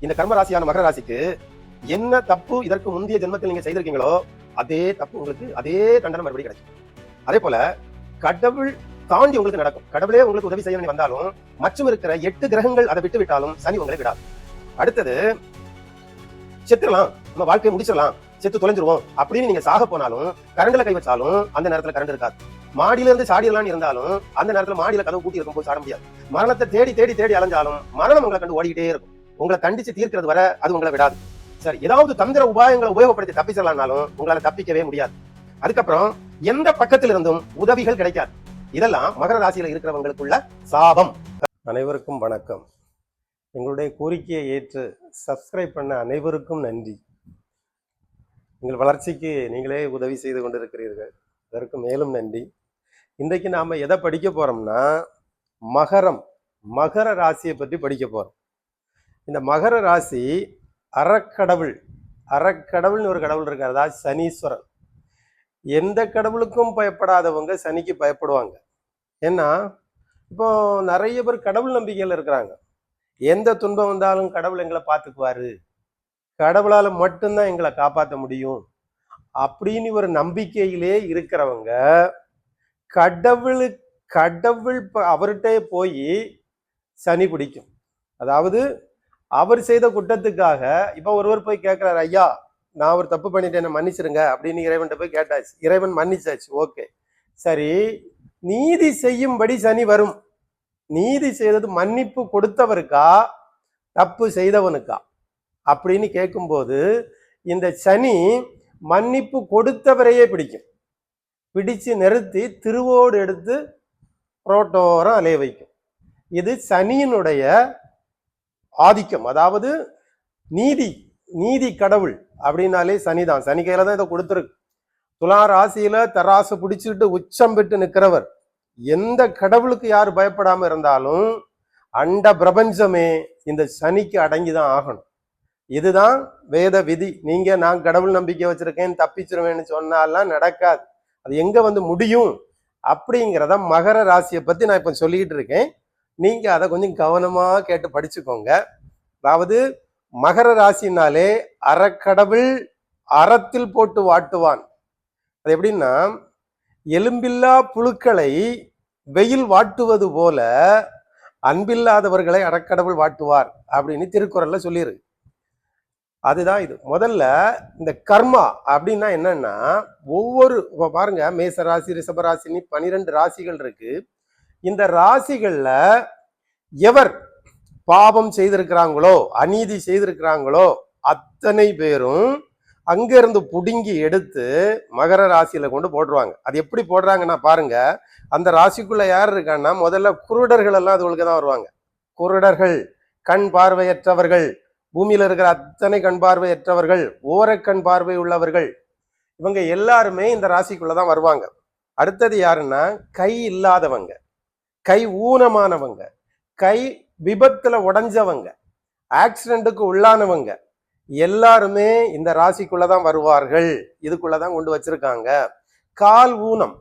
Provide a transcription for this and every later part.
இந்த கர்ம ராசியான மகர ராசிக்கு என்ன தப்பு இதற்கு முந்தைய ஜென்மத்தில் நீங்க செய்திருக்கீங்களோ அதே தப்பு உங்களுக்கு அதே தண்டனை மறுபடியும் கிடைக்கும். அதே போல கடவுள் தாண்டி உங்களுக்கு நடக்கும். கடவுளே உங்களுக்கு உதவி செய்ய வந்தாலும் மற்றும் இருக்கிற எட்டு கிரகங்கள் அதை விட்டு விட்டாலும் சனி உங்களை விடாது. அடுத்தது செத்துடலாம் நம்ம வாழ்க்கையை முடிச்சிடலாம். செத்து தொலைஞ்சிருவோம். அப்படின்னு நீங்க சாக போனாலும் கரண்ட்ல கை வச்சாலும் அந்த நேரத்துல கரண்ட் இருக்காது. மாடியில இருந்து சாடிடலாம்னு இருந்தாலும் அந்த நேரத்துல மாடியில கதவு கூட்டி இருக்கும்போது சாட முடியாது. மரணத்தை தேடி தேடி தேடி அலைஞ்சாலும் மரணம் உங்களை கண்டு ஓடிக்கிட்டே இருக்கும். உங்களை தண்டிச்சு தீர்க்கிறது வரை அது உங்களை விடாது. சரி ஏதாவது தந்திர உபாயங்களை உபயோகப்படுத்தி தப்பிச்சிடலாம்னாலும் உங்களால தப்பிக்கவே முடியாது. அதுக்கப்புறம் எந்த பக்கத்துல இருந்தும் உதவிகள் கிடைக்காது. இதெல்லாம் மகர ராசியில இருக்கிறவங்களுக்குள்ள சாபம். அனைவருக்கும் வணக்கம். எங்களுடைய கோரிக்கையை ஏற்று சப்ஸ்கிரைப் பண்ண அனைவருக்கும் நன்றி. எங்கள் வளர்ச்சிக்கு நீங்களே உதவி செய்து கொண்டிருக்கிறீர்கள். அதற்கு மேலும் நன்றி. இன்றைக்கு நாம எதை படிக்க போறோம்னா மகரம் மகர ராசியை பற்றி படிக்க போறோம். இந்த மகர ராசி அறக்கடவுள். அறக்கடவுள்னு ஒரு கடவுள் இருக்கார். அதாவது சனீஸ்வரன். எந்த கடவுளுக்கும் பயப்படாதவங்க சனிக்கு பயப்படுவாங்க. ஏன்னா இப்போ நிறைய பேர் கடவுள் நம்பிக்கையில் இருக்கிறாங்க. எந்த துன்பம் வந்தாலும் கடவுள் எங்களை பார்த்துக்குவாரு. கடவுளால் மட்டும்தான் எங்களை காப்பாற்ற முடியும். அப்படின்னு ஒரு நம்பிக்கையிலே இருக்கிறவங்க கடவுளு கடவுள் அவர்கிட்டே போய் சனி பிடிக்கும். அதாவது அவர் செய்த குற்றத்துக்காக இப்போ ஒருவர் போய் கேட்குறாரு ஐயா நான் ஒரு தப்பு பண்ணிட்டேன் மன்னிச்சிருங்க அப்படின்னு இறைவன்கிட்ட போய் கேட்டாச்சு. இறைவன் மன்னிச்சாச்சு. ஓகே. சரி நீதி செய்யும்படி சனி வரும். நீதி செய்தது மன்னிப்பு கொடுத்தவருக்கா தப்பு செய்தவனுக்கா? அப்படின்னு கேட்கும்போது இந்த சனி மன்னிப்பு கொடுத்தவரையே பிடிக்கும். பிடிச்சு நிறுத்தி திருவோடு எடுத்து புரோட்டோரம் அலைய வைக்கும். இது சனியினுடைய ஆதிக்கம். அதாவது நீதி நீதி கடவுள் அப்படின்னாலே சனிதான். சனி கையில தான் இதை கொடுத்துருக்கு. துலா ராசியில தராசு பிடிச்சிட்டு உச்சம் பெற்று நிற்கிறவர். எந்த கடவுளுக்கு யார் பயப்படாம இருந்தாலும் அண்ட பிரபஞ்சமே இந்த சனிக்கு அடங்கிதான் ஆகணும். இதுதான் வேத விதி. நீங்க நான் கடவுள் நம்பிக்கை வச்சிருக்கேன் தப்பிச்சிருவேன்னு சொன்னாலாம் நடக்காது. அது எங்க வந்து முடியும் அப்படிங்கிறத மகர ராசியை பத்தி நான் இப்ப சொல்லிக்கிட்டு இருக்கேன். நீங்க அதை கொஞ்சம் கவனமா கேட்டு படிச்சுக்கோங்க. அதாவது மகர ராசினாலே அறக்கடவுள் அறத்தில் போட்டு வாட்டுவான். அது எப்படின்னா எலும்பில்லா புழுக்களை வெயில் வாட்டுவது போல அன்பில்லாதவர்களை அறக்கடவுள் வாட்டுவார் அப்படின்னு திருக்குறள்ல சொல்லியிருக்கு அதுதான் இது. முதல்ல இந்த கர்மா அப்படின்னா என்னன்னா ஒவ்வொரு இப்போ பாருங்க மேச ராசி ரிஷப பனிரெண்டு ராசிகள் இருக்கு. இந்த ராசிகள்ல எவர் பாவம் செய்திருக்கிறாங்களோ அநீதி செய்திருக்கிறாங்களோ அத்தனை பேரும் அங்கிருந்து புடுங்கி எடுத்து மகர ராசியில கொண்டு போடுவாங்க அது எப்படி போடுறாங்கன்னா பாருங்க அந்த ராசிக்குள்ள யார் இருக்கான்னா முதல்ல குருடர்கள் எல்லாம் அதுகளுக்கு தான் வருவாங்க. குருடர்கள் கண் பார்வையற்றவர்கள் பூமியில இருக்கிற அத்தனை கண் பார்வையற்றவர்கள் ஓரக்கண் பார்வை உள்ளவர்கள் இவங்க எல்லாருமே இந்த ராசிக்குள்ள தான் வருவாங்க. அடுத்தது யாருன்னா கை இல்லாதவங்க. கை ஊனமானவங்க கை விபத்துல உடஞ்சவங்க ஆக்சிடென்ட்டுக்கு உள்ளானவங்க எல்லாருமே இந்த ராசிக்குள்ள தான் வருவார்கள். இதுக்குள்ள தான் கொண்டு வச்சிருக்காங்க. கால் ஊனம்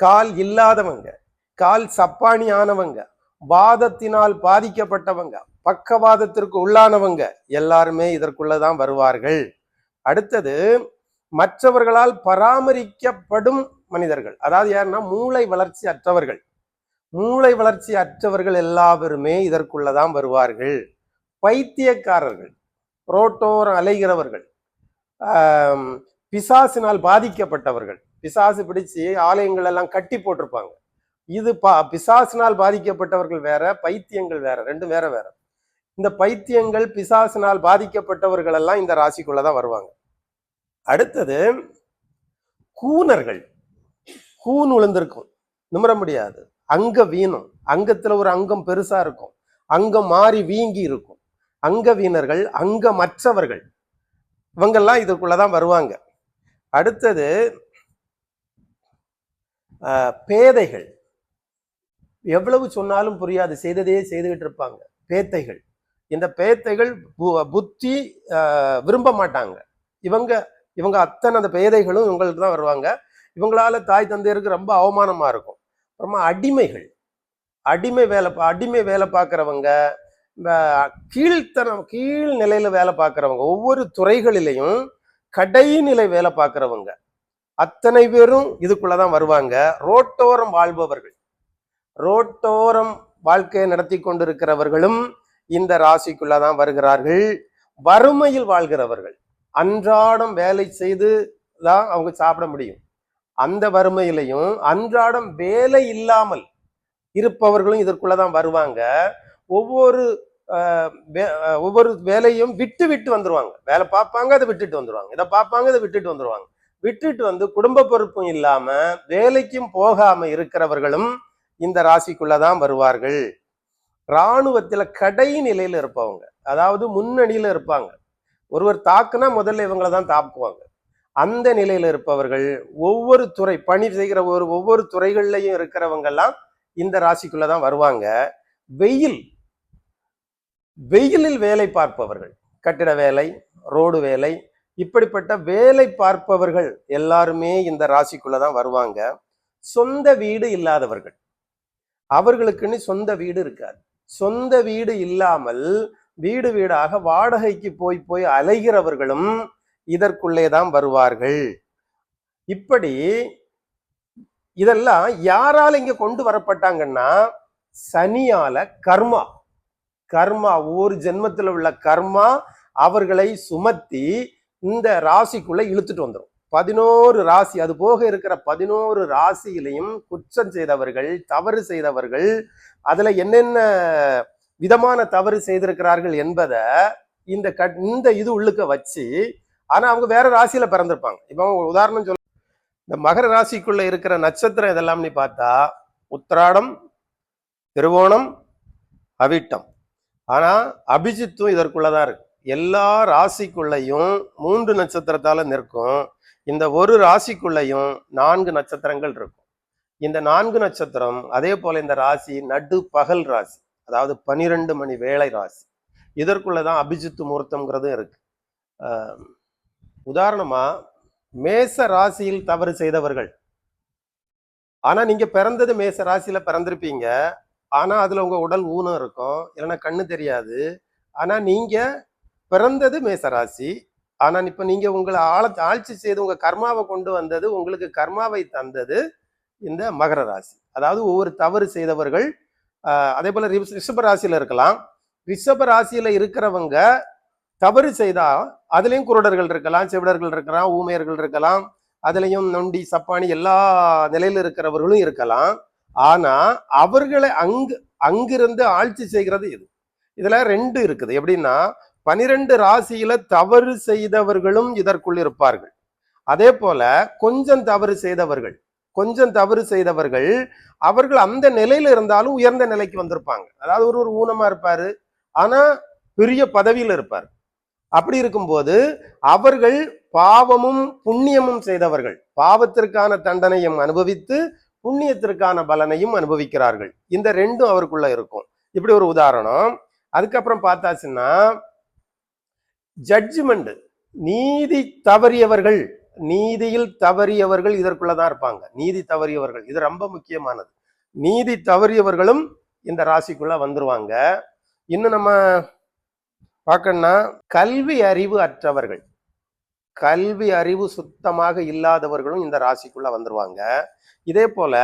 கால் இல்லாதவங்க கால் சப்பானி ஆனவங்க வாதத்தினால் பாதிக்கப்பட்டவங்க பக்கவாதத்திற்கு உள்ளானவங்க எல்லாருமே இதற்குள்ளதான் வருவார்கள். அடுத்தது மற்றவர்களால் பராமரிக்கப்படும் மனிதர்கள் அதாவது யாருன்னா மூளை வளர்ச்சி அற்றவர்கள் மூளை வளர்ச்சி அற்றவர்கள் எல்லாருமே இதற்குள்ளதான் வருவார்கள். பைத்தியக்காரர்கள் புரோட்டோரம் அலைகிறவர்கள் பிசாசினால் பாதிக்கப்பட்டவர்கள். பிசாசு பிடிச்சு ஆலயங்கள் எல்லாம் கட்டி போட்டிருப்பாங்க. இது பா பிசாசினால் பாதிக்கப்பட்டவர்கள் வேற பைத்தியங்கள் வேற ரெண்டும் வேற வேற. இந்த பைத்தியங்கள் பிசாசினால் பாதிக்கப்பட்டவர்கள் எல்லாம் இந்த ராசிக்குள்ளதான் வருவாங்க. அடுத்தது கூனர்கள். கூன் உளுந்திருக்கும். நிமிர முடியாது. அங்க வீணும். அங்கத்துல ஒரு அங்கம் பெருசா இருக்கும். அங்கம் மாறி வீங்கி இருக்கும். அங்க வீணர்கள் அங்கமற்றவர்கள் இவங்கெல்லாம் இதுக்குள்ளதான் வருவாங்க. அடுத்தது பேதைகள். எவ்வளவு சொன்னாலும் புரியாது. செய்ததே செய்துகிட்டு இருப்பாங்க. பேத்தைகள். இந்த பேத்தைகள் பு- புத்தி விரும்ப மாட்டாங்க. இவங்க இவங்க அத்தனை அந்த பேதைகளும் இவங்களுக்கு தான் வருவாங்க. இவங்களால தாய் தந்தையருக்கு ரொம்ப அவமானமா இருக்கும். அப்புறமா அடிமைகள். அடிமை வேலை பா- அடிமை வேலை பார்க்குறவங்க கீழ்த்தனம் கீழ் நிலையில் வேலை பார்க்குறவங்க ஒவ்வொரு துறைகளிலையும் கடைநிலை வேலை பார்க்குறவங்க. அத்தனை பேரும் இதுக்குள்ளதான் வருவாங்க. ரோட்டோரம் வாழ்பவர்கள். ரோட்டோரம் வாழ்க்கையை நடத்தி கொண்டிருக்கிறவர்களும் இந்த ராசிக்குள்ளதான் வருகிறார்கள். வறுமையில் வாழ்கிறவர்கள். அன்றாடம் வேலை செய்து தான் அவங்க சாப்பிட முடியும். அந்த வறுமையிலையும் அன்றாடம் வேலை இல்லாமல் இருப்பவர்களும் இதற்குள்ளதான் வருவாங்க. ஒவ்வொரு வே- ஒவ்வொரு வேலையும் விட்டு விட்டு வந்துருவாங்க. வேலை பார்ப்பாங்க அதை விட்டுட்டு வந்துருவாங்க. இதை பார்ப்பாங்க அதை விட்டுட்டு வந்துருவாங்க. விட்டுட்டு வந்து குடும்ப பொறுப்பும் இல்லாம வேலைக்கும் போகாம இருக்கிறவர்களும் இந்த ராசிக்குள்ளதான் வருவார்கள். இராணுவத்துல கடைநிலையில இருப்பவங்க. அதாவது முன்னணியில இருப்பாங்க. ஒருவர் தாக்குனா முதல்ல இவங்களை தான் தாக்குவாங்க. அந்த நிலையில இருப்பவர்கள் ஒவ்வொரு துறை பணி செய்கிற ஒரு ஒவ்வொரு துறைகள்லையும் இருக்கிறவங்க எல்லாம் இந்த ராசிக்குள்ளதான் வருவாங்க. வெயில் வெயிலில் வேலை பார்ப்பவர்கள் கட்டிட வேலை ரோடு வேலை இப்படிப்பட்ட வேலை பார்ப்பவர்கள் எல்லாருமே இந்த ராசிக்குள்ளதான் வருவாங்க. சொந்த வீடு இல்லாதவர்கள். அவர்களுக்குன்னு சொந்த வீடு இருக்காது. சொந்த வீடு இல்லாமல் வீடு வீடாக வாடகைக்கு போய் போய் அலைகிறவர்களும் இதற்குள்ளே தான் வருவார்கள். இப்படி இதெல்லாம் யாரால இங்க கொண்டு வரப்பட்டாங்கன்னா சனியால கர்மா. கர்மா ஒவ்வொரு ஜென்மத்தில் உள்ள கர்மா அவர்களை சுமத்தி இந்த ராசிக்குள்ள இழுத்துட்டு வந்துடும் பதினோரு ராசி அது போக இருக்கிற பதினோரு ராசியிலையும் குற்றம் செய்தவர்கள் தவறு செய்தவர்கள் அதுல என்னென்ன விதமான தவறு செய்திருக்கிறார்கள் என்பதை இந்த க இந்த இது உள்ளுக்க வச்சு ஆனா அவங்க வேற ராசியில பிறந்திருப்பாங்க. இப்போ உதாரணம் சொல்ல இந்த மகர ராசிக்குள்ள இருக்கிற நட்சத்திரம் இதெல்லாம் நீ பார்த்தா உத்திராடம் திருவோணம் அவிட்டம். ஆனா அபிஜித்தும் இதற்குள்ளதான் இருக்கு. எல்லா ராசிக்குள்ளேயும் மூன்று நட்சத்திரத்தால நிற்கும். இந்த ஒரு ராசிக்குள்ளேயும் நான்கு நட்சத்திரங்கள் இருக்கும். இந்த நான்கு நட்சத்திரம் அதே போல இந்த ராசி நடு பகல் ராசி அதாவது பனிரெண்டு மணி வேலை ராசி. இதற்குள்ளதான் அபிஜித்து முகூர்த்தம்ங்கிறதும் இருக்கு. ஆஹ் உதாரணமா மேச ராசியில் தவறு செய்தவர்கள். ஆனா நீங்க பிறந்தது மேச ராசியில பிறந்திருப்பீங்க. ஆனா அதுல உங்க உடல் ஊனம் இருக்கும். இல்லைன்னா கண்ணு தெரியாது. ஆனா நீங்க பிறந்தது மேச ராசி. ஆனா இப்ப நீங்க உங்களை ஆள ஆட்சி செய்து உங்க கர்மாவை கொண்டு வந்தது உங்களுக்கு கர்மாவை தந்தது இந்த மகர ராசி. அதாவது ஒவ்வொரு தவறு செய்தவர்கள் அதே போல ரிஷப ராசியில இருக்கலாம். ரிஷப ராசியில இருக்கிறவங்க தவறு செய்தா அதுலேயும் குருடர்கள் இருக்கலாம் செவிடர்கள் இருக்கலாம் ஊமையர்கள் இருக்கலாம் அதுலேயும் நொண்டி சப்பானி எல்லா நிலையில இருக்கிறவர்களும் இருக்கலாம். ஆனா அவர்களை அங்கு அங்கிருந்து ஆட்சி செய்கிறது இது இதுல ரெண்டு இருக்குது. எப்படின்னா பனிரெண்டு ராசியில தவறு செய்தவர்களும் இதற்குள் இருப்பார்கள். அதே போல கொஞ்சம் தவறு செய்தவர்கள் கொஞ்சம் தவறு செய்தவர்கள் அவர்கள் அந்த நிலையில இருந்தாலும் உயர்ந்த நிலைக்கு வந்திருப்பாங்க. அதாவது ஒரு ஒரு ஊனமா இருப்பாரு ஆனா பெரிய பதவியில இருப்பார். அப்படி இருக்கும்போது அவர்கள் பாவமும் புண்ணியமும் செய்தவர்கள். பாவத்திற்கான தண்டனையும் அனுபவித்து புண்ணியத்திற்கான பலனையும் அனுபவிக்கிறார்கள். இந்த ரெண்டும் அவருக்குள்ள இருக்கும். இப்படி ஒரு உதாரணம். அதுக்கப்புறம் பார்த்தாச்சுன்னா ஜட்ஜ்மெண்ட் நீதி தவறியவர்கள் நீதியில் தவறியவர்கள் இதற்குள்ளதான் இருப்பாங்க. நீதி தவறியவர்கள் இது ரொம்ப முக்கியமானது. நீதி தவறியவர்களும் இந்த ராசிக்குள்ள வந்துருவாங்க. இன்னும் நம்ம பார்க்கணும்னா கல்வி அறிவு அற்றவர்கள். கல்வி அறிவு சுத்தமாக இல்லாதவர்களும் இந்த ராசிக்குள்ள வந்துருவாங்க. இதே போல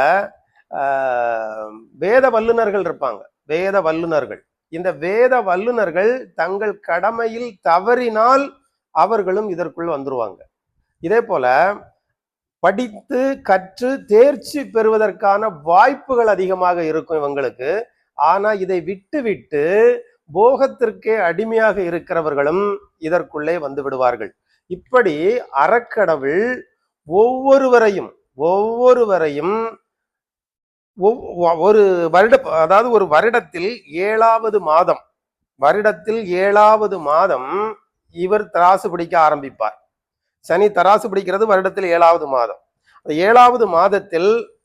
வேத வல்லுனர்கள் இருப்பாங்க. வேத வல்லுனர்கள் இந்த வேத வல்லுனர்கள் தங்கள் கடமையில் தவறினால் அவர்களும் இதற்குள் வந்துருவாங்க. இதே போல படித்து கற்று தேர்ச்சி பெறுவதற்கான வாய்ப்புகள் அதிகமாக இருக்கும் இவங்களுக்கு. ஆனா இதை விட்டு விட்டு போகத்திற்கே அடிமையாக இருக்கிறவர்களும் இதற்குள்ளே வந்து விடுவார்கள். இப்படி அறக்கடவுள் ஒவ்வொருவரையும் ஒவ்வொருவரையும் ஒவ்- ஒ- ஒரு வருட அதாவது ஒரு வருடத்தில் ஏழாவது மாதம் வருடத்தில் ஏழாவது மாதம் இவர் தராசு பிடிக்க ஆரம்பிப்பார். சனி தராசு பிடிக்கிறது வருடத்தில் ஏழாவது மாதம். ஏழாவது மாதத்தில்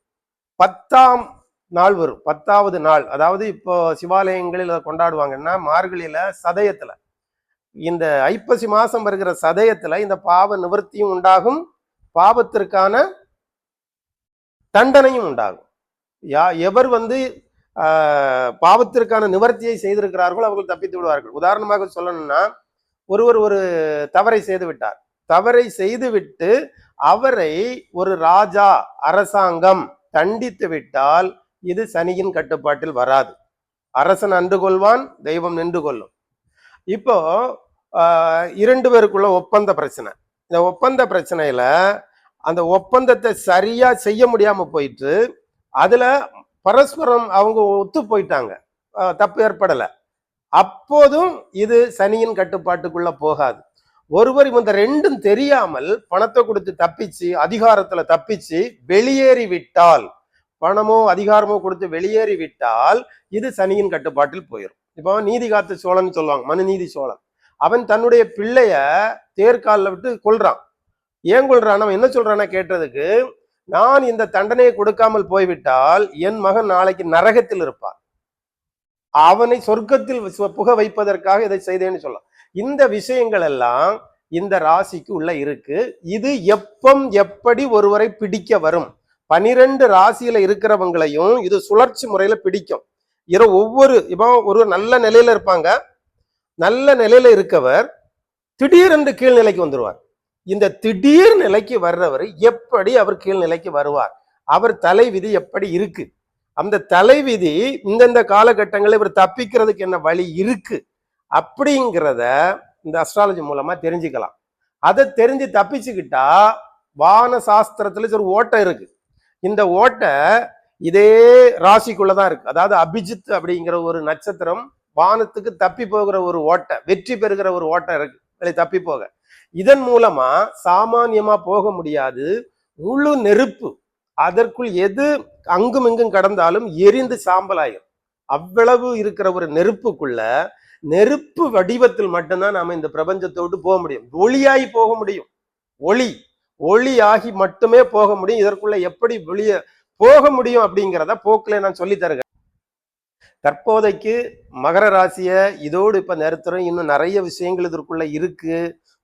பத்தாம் நாள் வரும். பத்தாவது நாள். அதாவது இப்போ சிவாலயங்களில் அதை கொண்டாடுவாங்கன்னா மார்கழியில சதயத்துல. இந்த ஐப்பசி மாசம் வருகிற சதயத்துல இந்த பாவ நிவர்த்தியும் உண்டாகும். பாவத்திற்கான தண்டனையும் உண்டாகும். யா எவர் வந்து ஆஹ், பாவத்திற்கான நிவர்த்தியை செய்திருக்கிறார்களோ அவர்கள் தப்பித்து விடுவார்கள். உதாரணமாக சொல்லணும்னா ஒருவர் ஒரு தவறை செய்து விட்டார். தவறை செய்துவிட்டு அவரை ஒரு ராஜா அரசாங்கம் தண்டித்து விட்டால் இது சனியின் கட்டுப்பாட்டில் வராது. அரசன் அன்று கொள்வான் தெய்வம் நின்று கொள்ளும். இப்போ இரண்டு பேருக்குள்ள ஒப்பந்த பிரச்சனை. இந்த ஒப்பந்த பிரச்சனையில அந்த ஒப்பந்தத்தை சரியா செய்ய முடியாம போயிட்டு அதுல பரஸ்பரம் அவங்க ஒத்து போயிட்டாங்க. தப்பு ஏற்படலை. அப்போதும் இது சனியின் கட்டுப்பாட்டுக்குள்ள போகாது. ஒருவர் இந்த ரெண்டும் தெரியாமல் பணத்தை கொடுத்து தப்பிச்சு அதிகாரத்துல தப்பிச்சு வெளியேறி விட்டால் பணமோ அதிகாரமோ கொடுத்து வெளியேறி விட்டால் இது சனியின் கட்டுப்பாட்டில் போயிடும் இப்போ நீதி காத்து சோழன் சொல்லுவாங்க மனுநீதி சோழன். அவன் தன்னுடைய பிள்ளைய தேர்காலில் விட்டு கொள்றான் ஏன் கொள்றான் அவன் என்ன சொல்றானா கேட்டதுக்கு நான் இந்த தண்டனையை கொடுக்காமல் போய்விட்டால் என் மகன் நாளைக்கு நரகத்தில் இருப்பான். அவனை சொர்க்கத்தில் புக வைப்பதற்காக இதை செய்தேன்னு சொல்லலாம். இந்த விஷயங்கள் எல்லாம் இந்த ராசிக்கு உள்ள இருக்கு. இது எப்பம் எப்படி ஒருவரை பிடிக்க வரும்? பனிரெண்டு ராசியில இருக்கிறவங்களையும் இது சுழற்சி முறையில பிடிக்கும். இர ஒவ்வொரு இப்போ ஒரு நல்ல நிலையில இருப்பாங்க. நல்ல நிலையில இருக்கவர் திடீரென்று கீழ்நிலைக்கு வந்துடுவார் இந்த திடீர் நிலைக்கு வர்றவர் எப்படி அவர் கீழ்நிலைக்கு வருவார்? அவர் தலைவிதி எப்படி இருக்கு? அந்த தலைவிதி இந்தந்த காலகட்டங்களில் இவர் தப்பிக்கிறதுக்கு என்ன வழி இருக்கு? அப்படிங்கிறத இந்த அஸ்ட்ராலஜி மூலமா தெரிஞ்சுக்கலாம். அதை தெரிஞ்சு தப்பிச்சுக்கிட்டா வான சாஸ்திரத்துல ஒரு ஓட்டம் இருக்கு. இந்த ஓட்டை இதே ராசிக்குள்ளதான் இருக்கு. அதாவது அபிஜித் அப்படிங்கிற ஒரு நட்சத்திரம் வானத்துக்கு தப்பி போகிற ஒரு ஓட்டை வெற்றி பெறுகிற ஒரு ஓட்டை இருக்கு. அதை தப்பி போக. இதன் மூலமா சாமானியமா போக முடியாது. முழு நெருப்பு அதற்குள் எது அங்கும் இங்கும் கடந்தாலும் எரிந்து சாம்பலாயிரும். அவ்வளவு இருக்கிற ஒரு நெருப்புக்குள்ள நெருப்பு வடிவத்தில் மட்டும்தான் நாம இந்த பிரபஞ்சத்தோடு போக முடியும். ஒளியாகி போக முடியும். ஒளி. ஒளியாகி மட்டுமே போக முடியும். இதற்குள்ள எப்படி வெளிய போக முடியும் அப்படிங்கிறத போக்கில் நான் சொல்லி தருகிறேன். தற்போதைக்கு மகர ராசியை இதோடு இப்ப நிறுத்துறோம் இன்னும் நிறைய விஷயங்கள் இதற்குள்ள இருக்கு.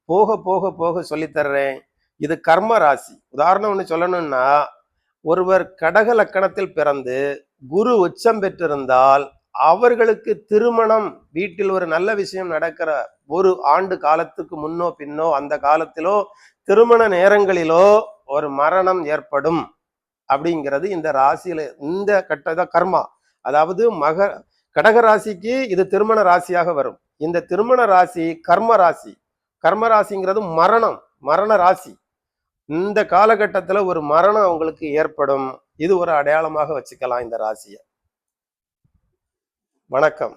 போக போக போக சொல்லித் தர்றேன். இது கர்ம ராசி. உதாரணம் ஒன்று சொல்லணும்னா ஒருவர் கடக லக்கணத்தில் பிறந்து குரு உச்சம் பெற்றிருந்தால் அவர்களுக்கு திருமணம் வீட்டில் ஒரு நல்ல விஷயம் நடக்கிற ஒரு ஆண்டு காலத்துக்கு முன்னோ பின்னோ அந்த காலத்திலோ திருமண நேரங்களிலோ ஒரு மரணம் ஏற்படும் அப்படிங்கிறது இந்த ராசியில இந்த கட்டத கர்மா. அதாவது மக கடக ராசிக்கு இது திருமண ராசியாக வரும். இந்த திருமண ராசி கர்ம ராசி. கர்ம ராசிங்கிறது மரணம் மரண ராசி. இந்த காலகட்டத்துல ஒரு மரணம் அவங்களுக்கு ஏற்படும். இது ஒரு அடையாளமாக வச்சுக்கலாம் இந்த ராசியை. வணக்கம்.